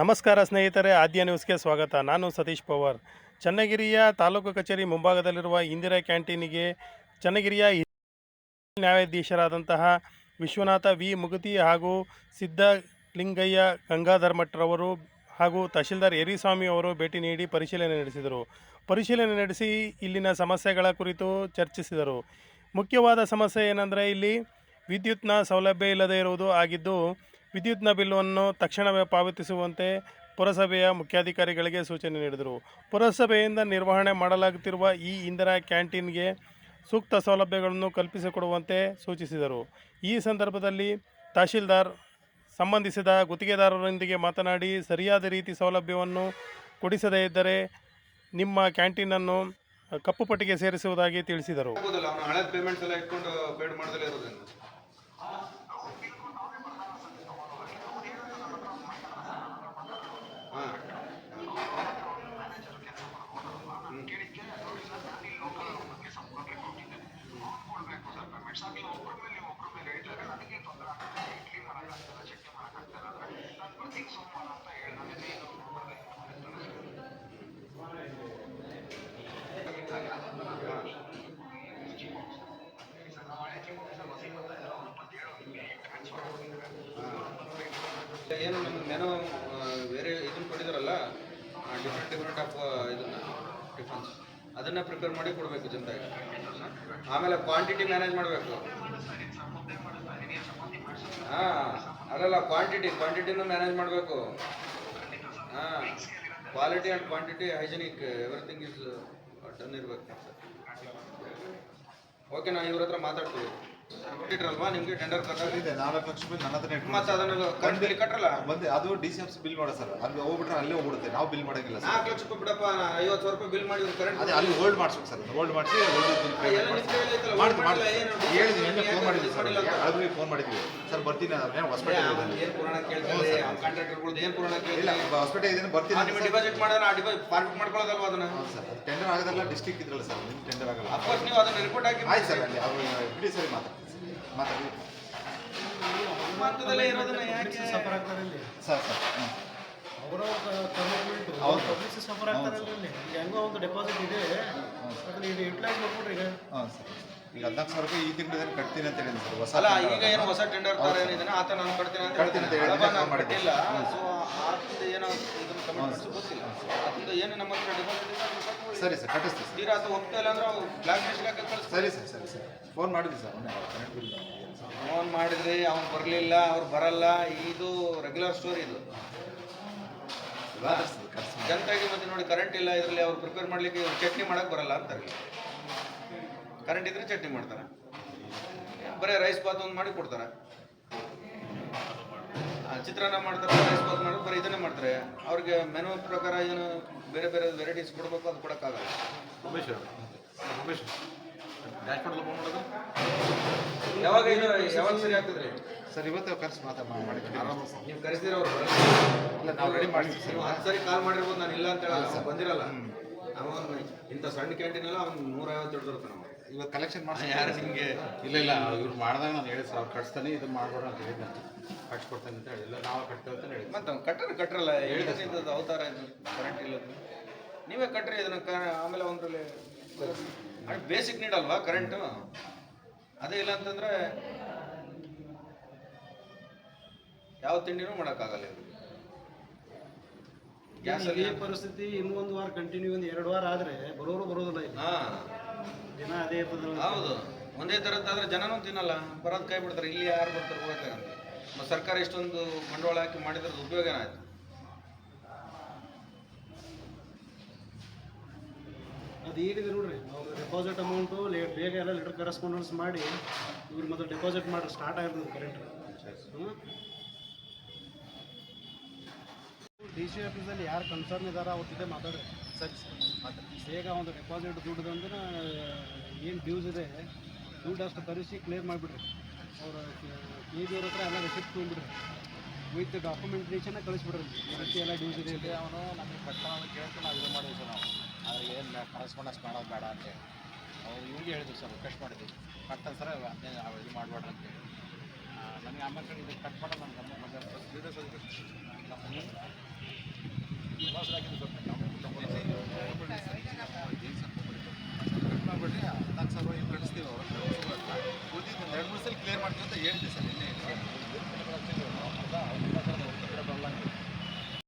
ನಮಸ್ಕಾರ ಸ್ನೇಹಿತರೆ, ಆದ್ಯ ನ್ಯೂಸ್ಗೆ ಸ್ವಾಗತ. ನಾನು ಸತೀಶ್ ಪವಾರ್. ಚನ್ನಗಿರಿಯ ತಾಲೂಕು ಕಚೇರಿ ಮುಂಭಾಗದಲ್ಲಿರುವ ಇಂದಿರಾ ಕ್ಯಾಂಟೀನಿಗೆ ಚನ್ನಗಿರಿಯ ನ್ಯಾಯಾಧೀಶರಾದಂತಹ ವಿಶ್ವನಾಥ ವಿ. ಮುಗುತಿ ಹಾಗೂ ಸಿದ್ಧಲಿಂಗಯ್ಯ ಗಂಗಾಧರ್ ಮಠರವರು ಹಾಗೂ ತಹಶೀಲ್ದಾರ್ ಯರಿಸ್ವಾಮಿ ಅವರು ಭೇಟಿ ನೀಡಿ ಪರಿಶೀಲನೆ ನಡೆಸಿದರು. ಪರಿಶೀಲನೆ ನಡೆಸಿ ಇಲ್ಲಿನ ಸಮಸ್ಯೆಗಳ ಕುರಿತು ಚರ್ಚಿಸಿದರು. ಮುಖ್ಯವಾದ ಸಮಸ್ಯೆ ಏನಂದರೆ ಇಲ್ಲಿ ವಿದ್ಯುತ್ನ ಸೌಲಭ್ಯ ಇಲ್ಲದೇ ಇರುವುದು ಆಗಿದ್ದು ವಿದ್ಯುತ್ನ ಬಿಲ್ಲನ್ನು ತಕ್ಷಣವೇ ಪಾವತಿಸುವಂತೆ ಪುರಸಭೆಯ ಮುಖ್ಯಾಧಿಕಾರಿಗಳಿಗೆ ಸೂಚನೆ ನೀಡಿದರು. ಪುರಸಭೆಯಿಂದ ನಿರ್ವಹಣೆ ಮಾಡಲಾಗುತ್ತಿರುವ ಈ ಇಂದಿರಾ ಕ್ಯಾಂಟೀನ್ಗೆ ಸೂಕ್ತ ಸೌಲಭ್ಯಗಳನ್ನು ಕಲ್ಪಿಸಿಕೊಡುವಂತೆ ಸೂಚಿಸಿದರು. ಈ ಸಂದರ್ಭದಲ್ಲಿ ತಹಶೀಲ್ದಾರ್ ಸಂಬಂಧಿಸಿದ ಗುತ್ತಿಗೆದಾರರೊಂದಿಗೆ ಮಾತನಾಡಿ, ಸರಿಯಾದ ರೀತಿ ಸೌಲಭ್ಯವನ್ನು ಕೊಡಿಸದೇ ಇದ್ದರೆ ನಿಮ್ಮ ಕ್ಯಾಂಟೀನನ್ನು ಕಪ್ಪು ಪಟ್ಟಿಗೆ ಸೇರಿಸುವುದಾಗಿ ತಿಳಿಸಿದರು ಆಗ್ಬೋದಲ್ಲ ಅವನು ಹಳೇದ್ ಪೇಮೆಂಟ್ಸ್ ಎಲ್ಲ ಇಟ್ಕೊಂಡು ಪೇಡ್ ಮಾಡ್ದಲೇ ಇರೋದ್ರಿಂದ ಹಾ. ಏನು ನಿಮ್ಗೆ ಮೆನು ಬೇರೆ ಇದನ್ನು ಕೊಟ್ಟಿದ್ದಾರಲ್ಲ ಡಿಫ್ರೆಂಟ್ ಡಿಫ್ರೆಂಟ್ ಆಫ್ ಇದನ್ನ ಅದನ್ನ ಪ್ರಿಪೇರ್ ಮಾಡಿ ಕೊಡಬೇಕು ಜನತೆಗೆ. ಆಮೇಲೆ ಕ್ವಾಂಟಿಟಿ ಮ್ಯಾನೇಜ್ ಮಾಡಬೇಕು. ಹಾಂ, ಅಲ್ಲಲ್ಲ ಕ್ವಾಂಟಿಟಿ ಕ್ವಾಂಟಿಟಿನೂ ಮ್ಯಾನೇಜ್ ಮಾಡಬೇಕು. ಹಾಂ quality and quantity hygienic everything is done ಇರಬೇಕು ಓಕೆ ನಾನು ಇವ್ರ ಹತ್ರ ಮಾತಾಡ್ತೀವಿ ನಿಮಗೆ ಟೆಂಡರ್ ಇದೆ ನಾಲ್ಕು ಲಕ್ಷ ರೂಪಾಯಿ ನನ್ನ ಇಟ್ಕೊಂಡು ಮತ್ತೆ ಅದನ್ನ ಕರೆಂಟ್ ಬಿಲ್ ಕಟ್ಟರಲ್ಲ ಬಂದೆ ಅದು ಡಿ ಸಿ ಬಿಲ್ ಮಾಡೋ ಸರ್. ಅಲ್ಲಿ ಹೋಗ್ಬಿಟ್ರೆ ಅಲ್ಲೇ ಹೋಗ್ಬಿಡುತ್ತೆ. ನಾವು ಬಿಲ್ ಮಾಡಂಗಿಲ್ಲ ಸರ್. ನಾಲ್ಕು ಲಕ್ಷ ರೂಪಾಯಿ ಬಿಡಪ್ಪ ಐವತ್ತು ಸಾವಿರ ರೂಪಾಯಿ ಬಿಲ್ ಮಾಡಿದ್ರು ಕರೆಂಟ್ ಅದೇ ಅಲ್ಲಿ ಹೋಲ್ಡ್ ಮಾಡಿಸ್ಬೇಕು ಸರ್. ಹೋಲ್ಡ್ ಮಾಡಿಸಿ ಮಾಡಿ hold ಮಾಡಿಲ್ಲ, ಹೇಳಿದ್ವಿ ನಿನ್ನೆ ಫೋನ್ ಮಾಡಿದ್ವಿ ಸರ್. ಮಾಡಿಲ್ಲ ಫೋನ್ ಮಾಡಿದ್ವಿ. ಸರ್ ಬರ್ತೀನಿ ನಾನು ಹೊಸಪೇಟೆ ಏನು ಪುರಾಣ ಕೇಳ್ತಾರೆ? ಅವ್ನ ಕಾಂಟ್ರಾಕ್ಟರ್ಗಳ್ದು ಏನ್ ಪುರಾಣ ಕೇಳ್ತಾರೆ? ಹೊಸಪೇಟೆ ಇದನ್ನು ಬರ್ತೀನಿ ನಿಮ್ಮ ಡಿಪಾಸಿಟ್ ಮಾಡೋಣ ಆ ಡಿಪಾಸಿಟ್ ಪಾರ್ಕ್ ಮಾಡ್ಕೊಳ್ಳೋದಲ್ವಾ ಅದನ್ನ? ಸರ್. ಟೆಂಡರ್ ಆಗೋದಲ್ಲ ಡಿಸ್ಟ್ರಿಕ್ಟ್ ಇದ್ರಲ್ಲ ಸರ್. ನಿಮ್ಮ ಟೆಂಡರ್ ಆಗಲ್ಲ. ಅಫ್ಕೋರ್ಸ್ ನೀವು ಅದನ್ನ ರಿಪೋರ್ಟ್ ಹಾಕಿ ಆಯ್ತು ಸರ್ ಅಲ್ಲಿ ಅವರು ಬಿಡಿ ಸರಿ ಮಾತಾಡ್ತೀನಿ ಇರೋದನ್ನ ಯಾಕೆ ಸಫರ್ ಸರ್ ಸರ್ ಹ್ಞೂ ಅವರ ಕಮಿಟ್ಮೆಂಟ್ ಅವ್ರ ಪಬ್ಲಿಕ್ ಸಫರ್ ಹೆಂಗೋ ಒಂದು ಡೆಪಾಸಿಟ್ ಇದೆ ಅದನ್ನ ಇದು ಯುಟಿಲೈಸ್ ಈಗ ಹಾಂ ಸರ್ ಈಗ ಹದಿನಾಲ್ಕು ಸಾವಿರ ರೂಪಾಯಿ ಈ ತಿಂಗಳಲ್ಲಿ ಕಟ್ತೀನಿ ಅಂತ ಹೇಳಿದ್ರು ಸರ್ ಹೊಸ ಅಲ್ಲ ಈಗ ಏನು ಹೊಸ ಟೆಂಡರ್ ತರ ಏನಿದೆ ಆತ ನಾನು ಕಟ್ತೀನಿ ಅಂತ ಕಟ್ತೀನಿ ಅಂತ. ಹೇಳಿದ್ರೆ ನಾನು ಸೊ ಆತಂದು ಏನೋ ಇದನ್ನ ಕಮಿಟ್ಮೆಂಟ್ಸ್ ಗೊತ್ತಿಲ್ಲ ಅದರಿಂದ ಏನು ನಮ್ಮ ಹತ್ರ ಡಿಪಾಸಿಟ್. ಸರಿ ಸರ್ ಕಟ್ಟಿಸ್ತೀವಿ ಸರ್. ತೀರಾ ಇಲ್ಲ ಅಂದ್ರೆ ಬ್ಲಾಕ್ ಲಿಸ್ಟ್ ಹಾಕಿ ಕಳಿಸ್ತಾರೆ ಸರಿ ಸರ್ ಸರಿ ಸರ್. ಫೋನ್ ಮಾಡಿದ್ವಿ ಸರ್ ಮೊನ್ನೆ ಕರೆಂಟ್ ಬಿಲ್ ಫೋನ್ ಮಾಡಿದ್ರಿ ಅವ್ನು ಬರಲಿಲ್ಲ ಅವ್ರು ಬರಲ್ಲ. ಇದು ರೆಗ್ಯುಲರ್ ಸ್ಟೋರಿ ಇದು. ಮಾತಾಡ್ಸ್ತೀವಿ ಕರೆಸಿ ಜನತೆಗೆ ಮತ್ತೆ ನೋಡಿ ಕರೆಂಟ್ ಇಲ್ಲ ಇದರಲ್ಲಿ ಅವ್ರು ಪ್ರಿಪೇರ್ ಮಾಡ್ಲಿಕ್ಕೆ ಇವ್ರು ಚಟ್ನಿ ಮಾಡಕ್ ಬರಲ್ಲ ಅಂತಾರೆ ಕರೆಂಟ್ ಇದ್ರೆ ಚಟ್ನಿ ಮಾಡ್ತಾರೆ. ಬರೀ ರೈಸ್ ಬಾತ್ ಒಂದು ಮಾಡಿ ಕೊಡ್ತಾರೆ. ಚಿತ್ರಾನ್ನ ಮಾಡ್ತಾರೆ ರೈಸ್ ಬಾತ್ ಮಾಡಿ ಬರೀ ಇದನ್ನೇ ಮಾಡ್ತಾರೆ. ಅವ್ರಿಗೆ ಮೆನು ಪ್ರಕಾರ ಏನು ಬೇರೆ ಬೇರೆ ವೆರೈಟೀಸ್ ಕೊಡಬೇಕು ಅದು ಕೊಡೋಕ್ಕಾಗಲ್ಲ. ಉಮೇಶ್ ಉಮೇಶ್ ಡ್ಯಾಶ್ ಮಾಡಲ್ಲ ಫೋನ್ ಮಾಡೋದು ಯಾವಾಗ ಇದು ಯಾವಾಗ ಸರಿ ಆಗ್ತದ್ರಿ? ಸರ್ ಇವತ್ತು ಕರೆಸಿ ಮಾತಾ ಮಾಡಿ ನೀವು ಕರೆಸಿದ್ರೆ ಅವ್ರು? ಇಲ್ಲ ನಾವು ರೆಡಿ ಮಾಡ್ತೀವಿ ಸರ್. ನೀವು ಹತ್ತು ಸರಿ ಕಾಲ್ ಮಾಡಿರ್ಬೋದು ನಾನು ಇಲ್ಲ ಅಂತ ಹೇಳಲ್ಲ ಬಂದಿರಲ್ಲ. ಅವನು ಇಂಥ ಸಣ್ಣ ಕ್ಯಾಂಟೀನ್ ಎಲ್ಲ ಅವ್ನು ನೂರೈವತ್ತು ಹಿಡಿದಿರ್ತಾನೆ ನಾವು. ಇವತ್ತು ಕಲೆಕ್ಷನ್ ಮಾಡಿ ಯಾರು ನಿಮಗೆ? ಇಲ್ಲ ಇಲ್ಲ ಇವ್ರು ಮಾಡಿದಾಗ ನಾನು ಹೇಳಿ ಸರ್ ಅವ್ರು ಕಟ್ಸ್ತಾನೆ ಇದು ಮಾಡ್ಬೇಡ ಅಂತ ಹೇಳಿದ್ದೆ ಕಟ್ಸ್ಕೊಡ್ತಾನೆ ಅಂತ ಹೇಳಿಲ್ಲ ನಾವು ಕಟ್ತೇವೆ ಅಂತ ಹೇಳಿ ಮತ್ತೆ ಅವ್ನು ಕಟ್ಟರೆ ಕಟ್ಟರಲ್ಲ ಹೇಳಿದ್ದು ಅವತಾರ ಇದು ಕರೆಂಟ್ ಇಲ್ಲ ನೀವೇ ಕಟ್ಟ್ರಿ ಇದನ್ನ ಕ ಆಮೇಲೆ ಅದು ಬೇಸಿಕ್ ನೀಡ್ ಅಲ್ವಾ ಕರೆಂಟು ಅದೇ ಇಲ್ಲ ಅಂತಂದ್ರೆ ಯಾವ ತಿಂಡಿನೂ ಮಾಡೋಕ್ಕಾಗಲ್ಲ ಇದು. ಗ್ಯಾಸಲ್ಲಿ ಈ ಪರಿಸ್ಥಿತಿ ಇನ್ನೊಂದು ವಾರ ಕಂಟಿನ್ಯೂ ಒಂದು ಎರಡು ವಾರ ಆದ್ರೆ ಬರೋರು ಬರೋದಿಲ್ಲ ಹಾಂ. ಅದೇ ಹೌದು. ಒಂದೇ ಥರದ್ದಾದ್ರೆ ಜನನೂ ತಿನ್ನಲ್ಲ. ಬರೋದು ಕೈ ಬಿಡ್ತಾರೆ. ಇಲ್ಲಿ ಯಾರು ಬರ್ತಾರೆ ಹೋಗ್ತಾರೆ ಮತ್ತು ಸರ್ಕಾರ ಇಷ್ಟೊಂದು ಬಂಡವಾಳ ಹಾಕಿ ಮಾಡಿದ್ರದ್ದು ಉಪಯೋಗ ಏನಾಯ್ತು ಅದು ಏನಿದೆ ನೋಡ್ರಿ. ಅವ್ರ ಡೆಪಾಸಿಟ್ ಅಮೌಂಟು ಲೇಟ್ ಬೇಗ ಎಲ್ಲ ಲೆಟರ್ ಕರೆಸ್ಪಾಂಡೆನ್ಸ್ ಮಾಡಿ ಇವ್ರು ಮೊದಲು ಡೆಪಾಸಿಟ್ ಮಾಡಿ ಸ್ಟಾರ್ಟ್ ಆಗಿರ್ತದೆ ಕರೆಂಟ್ ಡಿ ಸಿ ಆಫೀಸಲ್ಲಿ ಯಾರು ಕನ್ಸರ್ನ್ ಇದ್ದಾರೋ ಅವ್ರ ಜೊತೆ ಮಾತಾಡ್ರಿ. ಸರಿ ಸರ್ ಮಾತಾಡಿ. ಬೇಗ ಒಂದು ಡೆಪಾಸಿಟ್ ದುಡ್ಡು ಅಂದ್ರೆ ಏನು ಡ್ಯೂಸ್ ಇದೆ ದುಡ್ಡು ಅಷ್ಟು ತರಿಸಿ ಕ್ಲಿಯರ್ ಮಾಡಿಬಿಡ್ರಿ. ಅವರು ಕೆ ಜಿ ಅವ್ರ ಹತ್ರ ಎಲ್ಲ ರೆಸಿಪ್ಟ್ ತೊಗೊಂಡ್ಬಿಡ್ರಿ. ವಿತ್ ಡಾಕ್ಯುಮೆಂಟೇಷನ್ ಕಳಿಸ್ಬಿಡ್ರಿ. ಈ ರೀತಿ ಎಲ್ಲ ಡ್ಯೂಸ್ ಇದೆ ಅಂತ. ಅವನು ನಮಗೆ ಅಂತ ಕೇಳ್ತು ನಾವು ಇದು ಮಾಡಿದ್ವಿ ಸರ್ ನಾವು. ಆದರೆ ಏನು ಕರೆಸ್ಪಾಂಡೆನ್ಸ್ ಮಾಡೋದು ಬೇಡ ಅಂತ ಅವ್ರು ಇವ್ರಿಗೆ ಹೇಳಿದ್ವಿ ಸರ್ ರಿಕ್ವೆಸ್ಟ್ ಮಾಡಿದ್ವಿ. ಕಟ್ತಾನೆ ಸರ್ ಅದೇ ನಾವು ಇದು ಮಾಡಬೇಡ ಅಂತೇಳಿ ನನಗೆ ಆಮೇಲೆ ಕಡೆ ಇದು ಕಟ್ ಮಾಡೋ ನಮ್ಮ ಗಮನ ಮಾಡ್ಬಿಟ್ಟು ವಿಧಾನಸಭಾ ಇಲ್ಲಿ ಕಳಿಸ್ತೀವಿ ಎರಡು ಮೂರು ಸಲ ಕ್ಲಿಯರ್ ಮಾಡ್ತೀವಿ ಅಂತ ಹೇಳ್ತೀವಿ ಸರ್ ನಿನ್ನೆ